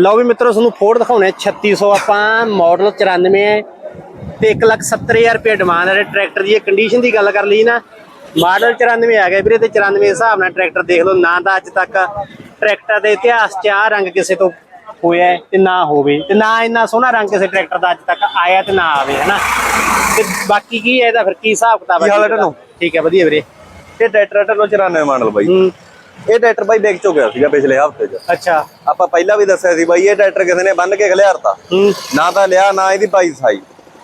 ਲਓ ਵੀ ਮਿੱਤਰੋ ਤੁਹਾਨੂੰ ਫੋਰਡ ਦਿਖਾਉਣੇ 3600 ਆਪਾਂ ਮਾਡਲ 94 ਹੈ ਤੇ 170000 ਰੁਪਏ ਡਿਮਾਂਡ ਹੈ। ਟਰੈਕਟਰ ਦੀ ਕੰਡੀਸ਼ਨ ਦੀ ਗੱਲ ਕਰ ਲਈ ਨਾ ਮਾਡਲ 94 ਆ ਗਿਆ ਵੀਰੇ ਤੇ 94 ਦੇ ਹਿਸਾਬ ਨਾਲ ਟਰੈਕਟਰ ਦੇਖ ਲਓ ਨਾ ਤਾਂ ਅੱਜ ਤੱਕ ਟਰੈਕਟਰ ਦੇ ਇਤਿਹਾਸ 'ਚ ਆ ਰੰਗ ਕਿਸੇ ਤੋਂ ਹੋਇਆ ਤੇ ਨਾ ਹੋਵੇ ਤੇ ਨਾ ਇੰਨਾ ਸੋਹਣਾ ਰੰਗ ਕਿਸੇ ਟਰੈਕਟਰ ਦਾ ਅੱਜ ਤੱਕ ਆਇਆ ਤੇ ਨਾ ਆਵੇ ਹਨਾ ਤੇ ਬਾਕੀ ਕੀ ਹੈ ਇਹਦਾ ਫਿਰ ਕੀ ਹਿਸਾਬ ਕਿਤਾਬ ਹੈ? ਠੀਕ ਹੈ ਵਧੀਆ ਵੀਰੇ। ਇਹ ਟਰੈਕਟਰ ਟਰੋ 94 ਮਾਡਲ ਬਾਈ। ਇਹ ਟਰੈਕਟਰ ਬਾਈ ਵਿਕ ਚੁੱਕਿਆ ਸੀਗਾ ਪਿਛਲੇ ਹਫ਼ਤੇ 'ਚ। ਅੱਛਾ। ਆਪਾਂ ਪਹਿਲਾਂ ਵੀ ਦੱਸਿਆ ਸੀ ਬਾਈ ਇਹ ਟਰੈਕਟਰ ਕਿਸੇ ਨੇ ਬੰਨ ਕੇ ਖਲਿਆਰਤਾ ਨਾ ਤਾਂ ਲਿਆ ਨਾ ਇਹਦੀ ਪਾਈ ਸਾਈ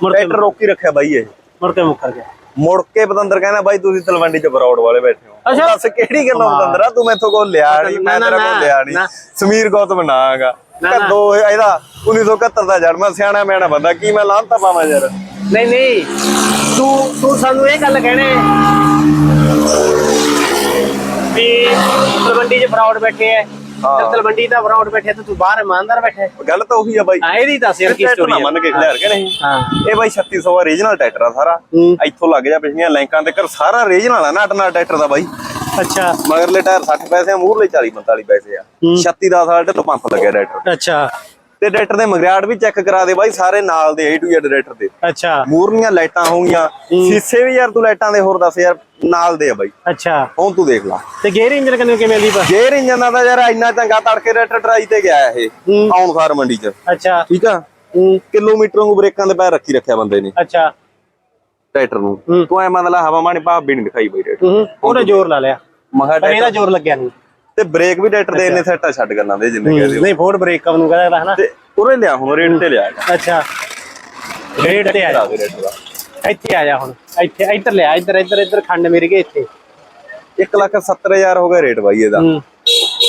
ਟਰੈਕਟਰ ਰੋਕੀ ਰੱਖਿਆ ਬਾਈ ਇਹ। ਮੁੜ ਕੇ ਮੁੱਕਰ ਗਿਆ। ਮੁੜ ਕੇ ਪਤੰਦਰ ਕਹਿੰਦਾ ਬਾਈ ਤੁਸੀਂ ਤਲਵੰਡੀ ਚ ਬਰੌਡ ਵਾਲੇ ਬੈਠੇ ਹੋ। ਅੱਛਾ। ਦੱਸ ਕਿਹੜੀ ਗੱਲੋਂ ਪਤੰਦਰ ਤੂੰ ਮੈਥੋਂ ਕੋਲ ਲਿਆ ਨਹੀਂ ਮੈਂ ਤੇਰਾ ਕੋਲ ਲਿਆ ਨਹੀਂ। ਸਮੀਰ ਗੌਤਮ ਨਾਗਾ। ਕਦੋਂ ਇਹਦਾ 1971 ਦਾ ਜਨਮ ਸਿਆਣਾ ਮੈਣਾ ਬੰਦਾ। ਕੀ ਮੈਂ ਲਾਂਤਾ ਪਾਵਾਂ ਯਾਰ? ਨਹੀਂ ਨਹੀਂ। ਤੂੰ ਤੂੰ ਸਾਨੂੰ ਇਹ ਗੱਲ ਕਹਿਣੇ ਵੀ ਤਲਵੰਡੀ 'ਚ ਫਰਾਡ ਬੈਠੇ ਐ। ਹਾਂ। ਤੇ ਤਲਵੰਡੀ ਦਾ ਫਰਾਡ ਬੈਠੇ ਤੇ ਤੂੰ ਬਾਹਰ ਇਮਾਨਦਾਰ ਬੈਠਾ। ਗੱਲ ਤਾਂ ਉਹੀ ਆ ਬਾਈ। ਹਾਂ ਇਹਦੀ ਦੱਸ ਯਾਰ ਕੀ ਸਟੋਰੀ ਨਾ ਮੰਨ ਕੇ ਖਲਿਆਰ ਕੇ ਨਹੀਂ। ਹਾਂ। ਇਹ ਬਾਈ 3600 ਓਰੀਜਨਲ ਟਰੈਕਟਰ ਆ ਸਾਰਾ। ਹੂੰ। ਇੱਥੋਂ ਲੱਗ ਜਾ ਪਿਛਲੀਆਂ ਲਾਈਕਾਂ ਤੇ ਕਰ ਸਾਰਾ ਓਰੀਜਨਲ ਆ ਨਾਟ ਨਾਲ ਟਰੈਕਟਰ ਦਾ ਬਾਈ। ਅੱਛਾ। ਮਗਰਲੇ ਟਾਇਰ 60 ਪੈਸੇ ਆ ਮੂਹਰਲੇ 40 45 ਪੈਸੇ ਆ। ਹੂੰ। 36 ਦਾ ਸਾਲ ਤੇ ਪੰਪ ਲੱਗਿਆ ਟਰੈਕਟਰ ਅੱਛਾ। ਤੇ ਟਰੈਕਟਰ ਦੇ ਮਗਰਾੜ ਵੀ ਚੈੱਕ ਕਰਾ ਦੇ ਬਾਈ ਸਾਰੇ ਨਾਲ ਦੇ A to Z ਟਰੈਕਟਰ ਦੇ। ਅੱਛਾ। ਮੂਰਨੀਆਂ ਲਾਈਟਾਂ ਹੋਣਗੀਆਂ ਸੀਸੇ ਵੀ ਯਾਰ ਤੂੰ ਲਾਈਟਾਂ ਦੇ ਹੋਰ ਦੱਸ ਯਾਰ ਨਾਲ ਦੇ ਆ ਬਾਈ। ਅੱਛਾ। ਹੁਣ ਤੂੰ ਦੇਖ ਲਾ। ਤੇ ਗੇਅਰ ਇੰਜਨ ਕਿੰਨੇ ਕਿਵੇਂ ਦੀ ਬਸ ਗੇਅਰ ਇੰਜਨ ਦਾ ਤਾਂ ਯਾਰ ਇੰਨਾ ਚੰਗਾ ਤੜਕੇ ਰੈਟਰ ਟਰਾਈ ਤੇ ਗਿਆ ਇਹ। ਆਉਣ ਸਾਰ ਮੰਡੀ ਚ। ਅੱਛਾ। ਠੀਕ ਆ? ਕਿਲੋਮੀਟਰ ਨੂੰ ਬ੍ਰੇਕਾਂ ਦੇ ਪੈਰ ਰੱਖੀ ਰੱਖਿਆ ਬੰਦੇ ਨੇ। ਅੱਛਾ। ਟਰੈਕਟਰ ਨੂੰ। ਤੂੰ ਐ ਮੰਨ ਲਾ ਹਵਾ ਮਾਣੀ ਭਾਵ ਵੀ ਨਹੀਂ ਦਿਖਾਈ ਬਈ ਟਰੈਕਟਰ। ਹੂੰ। ਉਹਨੇ ਜ਼ੋਰ ਲਾ ਲਿਆ। ਮਹਾ ਪਰ ਇਹਦਾ ਜ਼ੋਰ ਲੱਗਿਆ ਨਹੀਂ। ਤੇ ਬ੍ਰੇਕ ਵੀ ਟਰੈਕਟਰ ਦੇ ਇੰਨੇ ਸੈੱਟਾ ਛੱਡ ਗੱਲਾਂ ਦੇ ਜਿੰਨੇ ਕਹਦੇ ਨਹੀਂ ਫੋਰਡ ਬ੍ਰੇਕ ਕਬ ਨੂੰ ਕਹਿੰਦਾ ਹਨਾ? ਤੇ ਉਰੇ ਲਿਆ ਹੁਣ ਰੇਟ ਤੇ ਲਿਆ। ਅੱਛਾ। ਰੇਟ ਤੇ ਆ ਰੇਟ ਦਾ। ਇੱਥੇ ਆ ਜਾ ਹੁਣ। ਇੱਥੇ ਇੱਧਰ ਲਿਆ ਇੱਧਰ ਇੱਧਰ ਇੱਧਰ ਖੰਡ ਮੇਰੇ ਕੇ ਇੱਥੇ। 1 ਲੱਖ 70000 ਹੋ ਗਿਆ ਰੇਟ ਬਾਈ ਇਹਦਾ।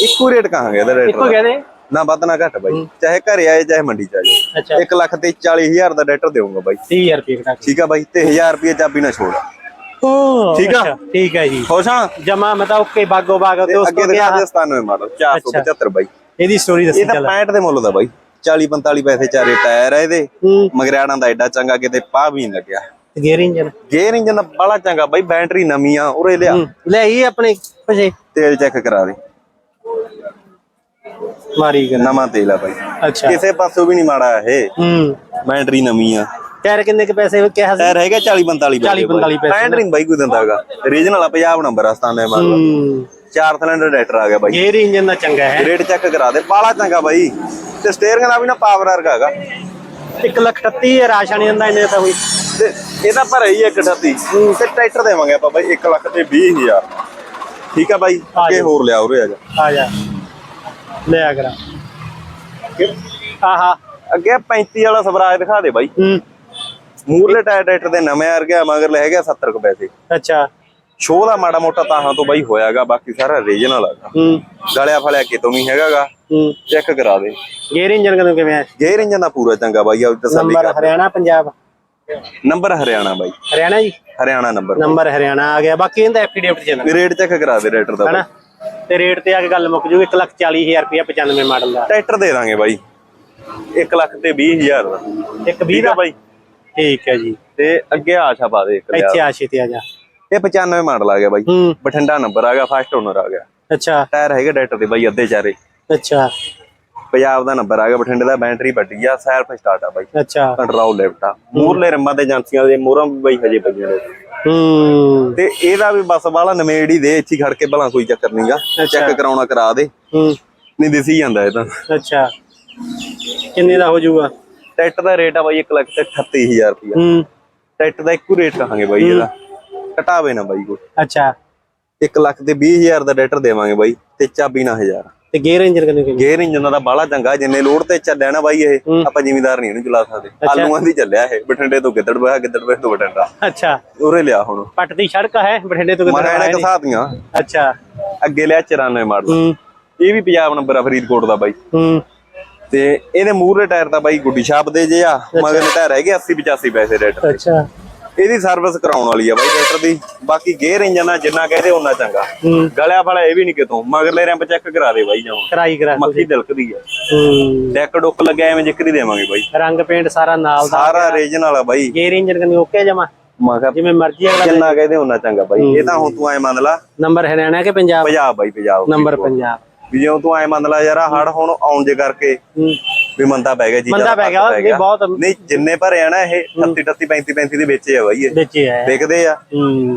ਇੱਕੋ ਰੇਟ ਕਹਾਂਗੇ ਇਹਦਾ ਰੇਟ ਇੱਕੋ ਕਹਦੇ ਨਾ? ਵੱਧ ਨਾ ਘੱਟ ਬਾਈ। ਚਾਹੇ ਘਰੇ ਆਏ ਚਾਹੇ ਮੰਡੀ ਚ ਆ ਜਾਏ ਅੱਛਾ। 1 ਲੱਖ ਤੇ 40000 ਦਾ ਟਰੈਕਟਰ ਦੇਊਂਗਾ ਬਾਈ। 30000 ਰੁਪਏ ਕੇ। ਠੀਕ ਆ ਬਾਈ ਤੇ 1000 ਰੁਪਏ ਚਾਬੀ ਨਾ ਛੋੜ। ਠੀਕ ਆ? ਠੀਕ ਹੈ ਜੀ। ਖੁਸ਼ ਹਾਂ ਜਮਾ ਮਤਾ ਓਕੇ ਬਾਗੋ ਬਾਗ ਦੋਸਤੋ ਅੱਗੇ ਦਿਖਾ ਦੇ 97 ਮਾਡਲ 475 ਬਾਈ। ਇਹਦੀ ਸਟੋਰੀ ਦੱਸੀ ਇਹ ਤਾਂ ਚੱਲ। 65 ਦੇ ਮੁੱਲ ਦਾ ਬਾਈ। 40 45 ਪੈਸੇ ਚਾਰੇ ਟਾਇਰ ਆ ਇਹਦੇ। ਮਗਰਿਆੜਾਂ ਦਾ ਐਡਾ ਚੰਗਾ ਕਿਤੇ ਪਾ ਵੀ ਨਹੀਂ ਲੱਗਿਆ। ਗੇਅਰ ਇੰਜਨ ਗੇਅਰ ਇੰਜਨ ਦਾ ਬੜਾ ਚੰਗਾ ਬਾਈ ਬੈਟਰੀ ਨਵੀਂ ਆ ਉਰੇ ਲਿਆ। ਲੈ ਇਹ ਆਪਣੇ ਪਛੇ ਤੇਲ ਚੈੱਕ ਕਰਾ ਦੇ। ਮਾਰੀ ਕਰ ਨਵਾਂ ਤੇਲ ਆ ਬਾਈ। ਅੱਛਾ। ਕਿਸੇ ਪਾਸੋਂ ਵੀ ਨਹੀਂ ਮਾੜਾ ਇਹ। ਹੂੰ। ਬੈਟਰੀ ਨਵੀਂ ਆ। ਟਾਇਰ ਕਿੰਨੇ ਕੇ ਪੈਸੇ ਕਿਹਾ ਸੀ। ਟਾਇਰ ਹੈਗਾ 40 45 40 45 ਪੈਸੇ। ਬੈਟਰੀ ਬਾਈ ਕੋਈ ਦਿੰਦਾ ਹੈਗਾ। ਰੀਜਨਲ ਆ ਪੰਜਾਬ ਨੰਬਰ ਆ ਸਤਾਨੇ ਮਾਡਲ ਹੂੰ। ਚਾਰ ਸਿਲੰਡਰ ਟਰੈਕਟਰ ਆ ਗਿਆ ਬਾਈ। ਗੇਅਰ ਇੰਜਨ ਦਾ ਚੰਗਾ ਹੈ। ਰੇਟ ਚੈੱਕ ਕਰਾ ਦੇ। ਬਾਲਾ ਚੰਗਾ ਬਾਈ। ਤੇ ਸਟੀਅਰਿੰਗ ਦਾ ਵੀ ਨਾ ਪਾਵਰ ਵਰਗਾ ਹੈਗਾ। 1 ਲੱਖ 38 ਰਾਸ਼ਾ ਨਹੀਂ ਦਿੰਦਾ ਇੰਨੇ ਤਾਂ ਹੋਈ। ਤੇ ਇਹਦਾ ਭਰੇ ਹੀ। 138 ਤੇ ਟਰੈਕਟਰ ਦੇਵਾਂਗੇ ਆਪਾਂ ਬਾਈ 1 ਲੱਖ ਤੇ 20000 ਠੀਕ ਆ ਬਾਈ? ਆ ਅੱਗੇ। ਹੋਰ ਲਿਆ ਉਰੇ ਆ ਜਾ। ਆ ਜਾ। ਲੈ ਆ ਕਰਾ। ਆਹਾ। ਅੱਗੇ 35 ਵਾਲਾ ਸਵਰਾਜ ਦਿਖਾ ਦੇ ਬਾਈ। ਹੂੰ। ਮੂਰਲੇ ਟਾਇਰ ਟਰੈਕਟਰ ਦੇ ਨਵੇਂ ਆ ਗਿਆ ਮਗਰ ਲੈ ਗਿਆ 70 ਕੁ ਪੈਸੇ। ਅੱਛਾ। ਸ਼ੋਅ ਦਾ ਮਾੜਾ ਮੋਟਾ ਤਾਹਾਂ ਤੋਂ ਬਾਈ ਹੋਇਆਗਾ ਬਾਕੀ ਸਾਰਾ ਰੀਜਨਲ ਹੈਗਾ ਹੂੰ। ਗਲਿਆ ਫਲਿਆ ਕਿਤੋਂ ਨਹੀਂ ਹੈਗਾਗਾ। ਹੂੰ। ਚੈੱਕ ਕਰਾ ਦੇ। ਗੇਅਰ ਇੰਜਨ ਕਦੋਂ ਕਿਵੇਂ ਹੈ ਗੇਅਰ ਇੰਜਨ ਦਾ ਪੂਰਾ ਚੰਗਾ ਬਾਈ ਆ ਤਸੱਲੀ ਨੰਬਰ ਕਰ ਹਰਿਆਣਾ ਪੰਜਾਬ। ਨੰਬਰ ਹਰਿਆਣਾ ਬਾਈ। ਹਰਿਆਣਾ ਜੀ? ਹਰਿਆਣਾ ਨੰਬਰ। ਨੰਬਰ ਹਰਿਆਣਾ ਆ ਗਿਆ। ਬਾਕੀ ਇਹਦਾ ਐਫੀਡੇਵਿਟ ਚੱਲਣਾ ਰੇਟ ਚੈੱਕ ਕਰਾ ਦੇ ਰੇਟਰ ਦਾ ਹਨਾ? ਤੇ ਰੇਟ ਤੇ ਆ ਕੇ ਗੱਲ ਮੁੱਕ ਜੂ 1 ਲੱਖ 40000 ਰੁਪਇਆ 95 ਮਾਡਲ ਦਾ। ਟਰੈਕਟਰ ਦੇ ਦਾਂਗੇ ਬਾਈ। 1 ਲੱਖ ਤੇ 20000 ਦਾ। ਇੱਕ 20 ਠੀਕ ਆ ਦਾ? ਬਾਈ। ਠੀਕ ਹੈ ਜੀ। ਤੇ ਅੱਗੇ ਆਸ਼ਾ ਪਾ ਦੇ। ਇੱਥੇ ਆ ਛੇਤੀ ਆ ਜਾ। ਇਹ 95 ਮਾਡਲ ਆ ਗਿਆ ਬਾਈ। ਬਠਿੰਡਾ ਨੰਬਰ ਆ ਗਿਆ ਫਸਟ ਓਨਰ ਆ ਗਿਆ। ਅੱਛਾ। ਟਾਇਰ ਹੈਗੇ ਡਾਇਰੈਕਟ ਦੇ ਬਾਈ ਅੱਧੇ ਚਾਰੇ। ਅੱਛਾ। ਪੰਜਾਬ ਦਾ ਨੰਬਰ ਆ ਗਿਆ ਬਠਿੰਡੇ ਦਾ ਬੈਟਰੀ ਵੱਡੀ ਆ ਸੈਲਫ ਸਟਾਰਟ ਆ ਬਾਈ। ਅੱਛਾ। ਕੰਟਰੋਲ ਲਿਫਟ ਆ। ਮੂਰਲੇ ਰੰਮਾਂ ਤੇ ਏਜੰਸੀਆਂ ਦੇ ਮੋਹਰਾਂ ਵੀ ਬਾਈ ਹਜੇ ਪਈਆਂ ਨੇ। ਹੂੰ। ਤੇ ਇਹਦਾ ਵੀ ਬਸ ਵਾਲਾ ਨਵੇੜ ਹੀ ਦੇ ਇੱਥੇ ਖੜ ਕੇ ਭਲਾ ਕੋਈ ਚੱਕਰ ਨਹੀਂਗਾ ਚੈੱਕ ਕਰਾਉਣਾ ਕਰਾ ਦੇ। ਹੂੰ। ਨਹੀਂ ਦਿਸੀ ਜਾਂਦਾ ਇਹ ਤਾਂ। ਅੱਛਾ। ਕਿੰਨੇ ਦਾ ਹੋ ਜਾਊਗਾ? ਟਰੈਕਟਰ ਦਾ ਰੇਟ ਆ ਬਾਈ 1 ਲੱਖ ਤੇ 38000 ਰੁਪਇਆ ਹੂੰ। ਟਰੈਕਟਰ ਦਾ ਇੱਕੋ ਰੇਟ ਕਹਾਂਗੇ ਬਾਈ ਇਹਦਾ। ਘਟਾਵੇ ਨਾ ਬਾਈ ਕੋਈ। ਅੱਛਾ। 1 ਲੱਖ ਤੇ 20000 ਦਾ ਟਰੈਕਟਰ ਦੇਵਾਂਗੇ ਬਾਈ ਤੇ ਚਾਬੀ ਨਾ 1000 ਤੇ ਗੇਅਰ ਇੰਜਨ ਕਿੰਨੇ ਕਿੰਨੇ ਗੇਅਰ ਇੰਜਨ ਦਾ ਬਾਹਲਾ ਚੰਗਾ ਜਿੰਨੇ ਲੋਡ ਤੇ ਚੱਲਿਆ ਨਾ ਬਾਈ ਇਹ। ਆਪਾਂ ਜ਼ਿਮੀਦਾਰ ਨਹੀਂ ਇਹਨੂੰ ਚਲਾ ਸਕਦੇ। ਆਲੂਆਂ ਦੀ ਚੱਲਿਆ ਇਹ ਬਠਿੰਡੇ ਤੋਂ ਗਿੱਦੜ ਬਹਾ ਗਿੱਦੜ ਬਹਾ ਤੋਂ ਬਠਿੰਡਾ। ਅੱਛਾ। ਉਰੇ ਲਿਆ ਹੁਣ। ਪੱਟ ਦੀ ਸੜਕ ਹੈ ਬਠਿੰਡੇ ਤੋਂ ਮਹਾਰਾਣਾ ਆਏ ਨੇ? ਕਸਾਤੀਆਂ ਅੱਛਾ। ਅੱਗੇ ਲਿਆ 94 ਮਾਡਲ। ਇਹ ਵੀ ਪੰਜਾਬ ਨੰਬਰ ਆ ਫਰੀਦਕੋਟ ਦਾ ਬਾਈ। ਹੂੰ। ਤੇ ਇਹਦੇ ਮੂਹਰੇ ਟਾਇਰ ਤਾਂ ਬਾਈ ਗੁੱਡੀ ਛਾਪ ਦੇ ਜੇ ਆ ਮਗਰ ਟਾਇਰ ਹੈਗੇ 80 85 ਪੈਸੇ ਰੇਟ ਅੱਛਾ। ਇਹਦੀ ਸਰਵਿਸ ਕਰਾਉਣ ਵਾਲੀ ਆ ਬਾਈ ਟਰੈਕਟਰ ਦੀ। ਬਾਕੀ ਗੇਅਰ ਇੰਜਨ ਆ ਜਿੰਨਾ ਕਹਦੇ ਉਹਨਾਂ ਚੰਗਾ। ਗਲਿਆ ਫੜਾ ਇਹ ਵੀ ਨਹੀਂ ਕਿਤੋਂ। ਮਗਰਲੇ ਰੈਂਪ ਚੈੱਕ ਕਰਾ ਦੇ ਬਾਈ ਜਾਉਂ ਕਰਾਈ ਕਰਾ ਮੱਖੀ ਦਿਲਕਦੀ ਆ। ਡੈਕ ਡੁੱਕ ਲੱਗਿਆ ਐਵੇਂ ਜ਼ਿਕਰ ਦੇਵਾਂਗੇ ਬਾਈ। ਰੰਗ ਪੇਂਟ ਸਾਰਾ ਨਾਲ ਦਾ ਸਾਰਾ ਰੀਜਨ ਵਾਲਾ ਬਾਈ। ਗੇਅਰ ਇੰਜਨ ਕਿੰਨੇ ਓਕੇ ਜਮਾ? ਮੈਂ ਕਿਹਾ ਜਿਵੇਂ ਮਰਜ਼ੀ ਅਗਲਾ ਜਿੰਨਾ ਕਹਦੇ ਉਹਨਾਂ ਚੰਗਾ ਬਾਈ। ਇਹ ਤਾਂ ਹੁਣ ਤੂੰ ਐ ਮੰਨ ਲਾ। ਨੰਬਰ ਹਰਿਆਣਾ ਕਿ ਪੰਜਾਬ? ਪੰਜਾਬ ਬਾਈ ਪੰਜਾਬ। ਨੰਬਰ ਪੰਜਾਬ। ਵੀ ਜਿਉਂ ਤੂੰ ਐ ਮੰਨ ਲਾ ਯਾਰ ਹੜ ਹੁਣ ਆਉਣ ਜੇ ਕਰਕੇ। ਵੀ ਮੰਦਾ ਪੈ ਗਿਆ ਜੀ ਮੰਦਾ ਪੈ ਗਿਆ ਵੀ ਬਹੁਤ ਨਹੀਂ ਜਿੰਨੇ ਭਰੇ ਆ ਨਾ ਇਹ 38 35 35 ਦੇ ਵੇਚੇ ਆ ਬਾਈ ਇਹ। ਵੇਚੇ ਆ। ਵਿਕਦੇ ਆ।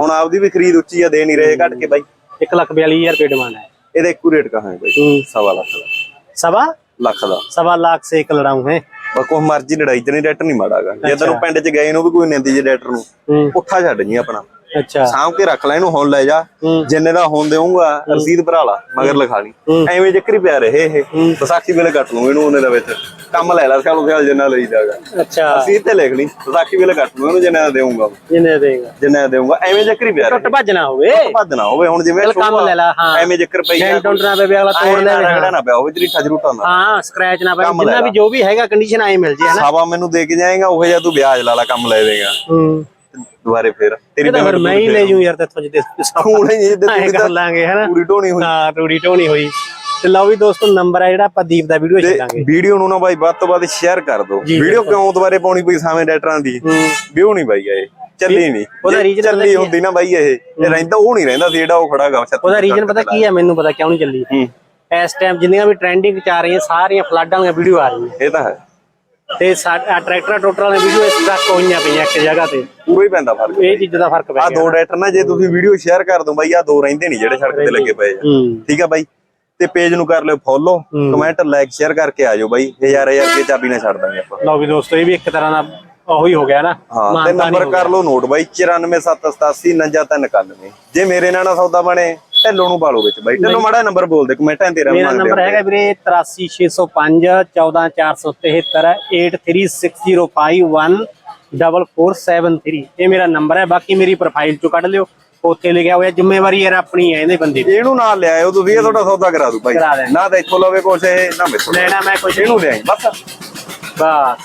ਹੁਣ ਆਪਦੀ ਵੀ ਖਰੀਦ ਉੱਚੀ ਆ ਦੇ ਨਹੀਂ ਰਹੇ ਘਟ ਕੇ ਬਾਈ। 1 ਲੱਖ 42000 ਰੁਪਏ ਡਿਮਾਂਡ ਹੈ। ਇਹਦਾ ਇੱਕੋ ਰੇਟ ਕਹਾਂ ਹੈ। ਬਾਈ ਸਵਾ ਲੱਖ ਦਾ। ਸਵਾ? ਲੱਖ ਦਾ। ਸਵਾ ਲੱਖ ਸੇ ਇੱਕ ਲੜਾਉਂ ਹੈ। ਬਾ ਕੋ ਮਰਜ਼ੀ ਲੜਾਈ ਤੇ ਨਹੀਂ ਡੈਟਰ ਨਹੀਂ ਮਾੜਾਗਾ ਜੇ ਤੈਨੂੰ ਪਿੰਡ ਚ ਗਏ ਨੂੰ ਵੀ ਕੋਈ ਨਿੰਦੀ ਜੇ ਡੈਟਰ ਨੂੰ ਪੁੱਠਾ ਛੱਡ ਜੀ ਆਪਣਾ। ਅੱਛਾ। ਸਾਂਭ ਕੇ ਰੱਖ ਲੈ ਇਹਨੂੰ ਹੁਣ ਲੈ ਜਾ। ਜਿੰਨੇ ਦਾ ਹੁਣ ਦੇਊਂਗਾ ਰਸੀਦ ਭਰਾ ਲਾ ਮਗਰ ਲਿਖਾ ਲਈ। ਐਵੇਂ ਜੱਕਰੀ ਪਿਆ ਰਹੇ ਇਹ। ਵਿਸਾਖੀ ਵੇਲੇ ਕੱਟ ਲੂੰ ਇਹਨੂੰ ਉਹਨੇ ਦਾ ਵਿੱਚ ਕੰਮ ਲੈ ਲੈ ਸਾਲੋ ਖਿਆਲ ਜਿੰਨਾ ਲਈ ਜਾਗਾ ਅੱਛਾ। ਰਸੀਦ ਤੇ ਲਿਖ ਲਈ ਵਿਸਾਖੀ ਵੇਲੇ ਕੱਟ ਲੂੰ ਇਹਨੂੰ ਜਿੰਨਾ ਦੇਊਂਗਾ। ਜਿੰਨੇ ਦੇਗਾ ਜਿੰਨਾ ਦੇਊਂਗਾ ਐਵੇਂ ਜੱਕਰੀ ਪਿਆ ਟੁੱਟ ਭੱਜ ਨਾ ਹੋਵੇ। ਟੁੱਟ ਭੱਜ ਹੋਵੇ ਹੁਣ ਜਿਵੇਂ ਕੰਮ ਲੈ ਲਾ ਹਾਂ। ਐਵੇਂ ਜੱਕਰ ਪਈ ਹੈ ਟੁੱਟ ਨਾ ਪਵੇ ਅਗਲਾ ਤੋੜ ਲੈ ਰਗੜਾ ਨਾ ਪਿਆ ਹੋਵੇ ਜਰੀਠਾ ਜਰੂਟਾ ਨਾ ਹਾਂ ਸਕ੍ਰੈਚ ਨਾ ਪਵੇ ਜਿੰਨਾ ਵੀ ਜੋ ਵੀ ਹੈਗਾ ਕੰਡੀਸ਼ਨ ਐ ਮਿਲ ਜੇ ਹਨਾ। ਸਾਵਾ ਮੈਨੂੰ ਦੇ ਕੇ ਜਾਏਗਾ ਉਹ ਜਿਹਾ ਤੂੰ ਵਿਆਜ ਲਾ ਲਾ ਕੰਮ ਲੈ ਦੇਗਾ। ਹੂੰ। ਦੁਬਾਰੇ ਫੇਰ। ਤੇਰੀ ਮੈਂ ਹੀ ਲੈ ਜੂ ਯਾਰ ਤੇਥੋਂ ਜਿੱਦੇ ਹੁਣ ਹੀ ਜਿੱਦੇ ਤੂੰ ਕਰ ਲਾਂਗੇ ਹੈਨਾ ਪੂਰੀ ਢੋਣੀ ਹੋਈ। ਹਾਂ ਪੂਰੀ ਢੋਣੀ ਹੋਈ। ਤੇ ਲਓ ਵੀ ਦੋਸਤੋ ਨੰਬਰ ਆ ਜਿਹੜਾ ਆਪਾਂ ਦੀਪ ਦਾ ਵੀਡੀਓ ਛੱਡਾਂਗੇ। ਵੀਡੀਓ ਨੂੰ ਨਾ ਬਾਈ ਵੱਧ ਤੋਂ ਵੱਧ ਸ਼ੇਅਰ ਕਰ ਦਿਓ। ਵੀਡੀਓ ਕਿਉਂ ਦੁਬਾਰੇ ਪਾਉਣੀ ਪਈ ਸਾਵੇਂ ਡਾਕਟਰਾਂ ਦੀ? ਵਿਊ ਨਹੀਂ ਬਾਈ ਇਹ। ਚੱਲੀ ਨਹੀਂ। ਉਹਦਾ ਰੀਜਨ ਚੱਲੀ ਹੁੰਦੀ ਨਾ ਬਾਈ ਇਹ। ਤੇ ਰਹਿੰਦਾ ਉਹ ਨਹੀਂ ਰਹਿੰਦਾ ਸੀ ਜਿਹੜਾ ਉਹ ਖੜਾ ਗਾ ਉਹਦਾ ਰੀਜਨ ਪਤਾ ਕੀ ਹੈ? ਮੈਨੂੰ ਪਤਾ ਕਿਉਂ ਨਹੀਂ ਚੱਲੀ। ਇਸ ਟਾਈਮ ਜਿੰਨੀਆਂ ਵੀ ਟ੍ਰੈਂਡਿੰਗ ਚ ਆ ਰਹੀਆਂ ਸਾਰੀਆਂ ਫਲੱਡਾਂ ਦੀਆਂ ਵੀਡੀਓ ਆ ਰਹੀਆਂ। ਇਹ ਤਾਂ ਹੈ। ਤੇ ਟਰੈਕਟਰ ਟੋਟਰ ਵਾਲੀਆਂ ਵੀਡੀਓ ਇਸ ਤੱਕ ਹੋਈਆਂ ਪਈਆਂ ਇੱਕ ਜਗ੍ਹਾ ਤੇ। ਪੂਰਾ ਹੀ ਪੈਂਦਾ ਫ਼ਰਕ ਇਹ ਚੀਜ਼ ਦਾ ਫ਼ਰਕ ਪੈ ਆ ਦੋ ਡਾਕਟਰ ਨਾ ਜੇ ਤੁਸੀਂ ਵੀਡੀਓ ਸ਼ੇਅਰ ਕਰ ਦੋ ਬਾਈ ਆ ਦੋ ਰਹਿੰਦੇ ਨਹੀਂ ਜਿਹੜੇ ਸੜਕ ਤੇ ਲੱਗੇ ਪਏ ਆ। ਠੀਕ ਆ ਬਾਈ? ਤੇ ਪੇਜ ਨੂੰ ਕਰ ਲਿਓ ਫੋਲੋ ਕਮੈਂਟ ਲਾਈਕ ਸ਼ੇਅਰ ਕਰਕੇ ਆ ਜਾਓ ਬਾਈ। ਹਜ਼ਾਰ ਹਜ਼ਾਰ ਕੇ ਚਾਬੀ ਨਾਲ ਛੱਡ ਦਾਂਗੇ ਆਪਾਂ। ਲਓ ਵੀ ਦੋਸਤੋ ਇਹ ਵੀ ਇੱਕ ਤਰ੍ਹਾਂ ਦਾ ਉਹੀ ਹੋ ਗਿਆ ਨਾ। ਹਾਂ ਤੇ ਨੰਬਰ ਕਰ ਲਓ ਨੋਟ ਬਾਈ 9478899391 ਜੇ ਮੇਰੇ ਨਾਲ ਨਾ ਸੌਦਾ ਬਣੇ ਢਿੱਲੋਂ ਨੂੰ ਪਾਲੋ ਵਿੱਚ ਬਾਈ। ਢਿੱਲੋਂ ਮਾੜਾ ਨੰਬਰ ਬੋਲ ਦੇ ਕਮੈਂਟਾਂ ਤੇਰਾ ਮੇਰਾ ਨੰਬਰ। ਹੈਗਾ ਵੀਰੇ 83605 8360514473 ਇਹ ਮੇਰਾ ਨੰਬਰ ਹੈ ਬਾਕੀ ਮੇਰੀ ਪ੍ਰੋਫਾਈਲ ਚੋਂ ਕੱਢ ਲਿਓ ਉੱਥੇ ਲਿਖਿਆ ਹੋਇਆ ਜ਼ਿੰਮੇਵਾਰੀ ਯਾਰ ਆਪਣੀ ਹੈ ਇਹਦੇ ਬੰਦੇ ਦੀ। ਇਹਨੂੰ ਨਾਲ ਲਿਆਇਓ ਤੁਸੀਂ ਇਹ ਤੁਹਾਡਾ ਸੌਦਾ ਕਰਾ ਦੂ ਦਿਆਂਗੇ। ਨਾ ਤਾਂ ਇੱਥੋਂ ਲਵੇ ਕੁਛ ਇਹ ਨਾ ਮੇਥੋਂ ਲੈਣਾ ਮੈਂ ਕੁਛ ਇਹਨੂੰ ਲਿਆਈ ਬਸ। ਬਸ।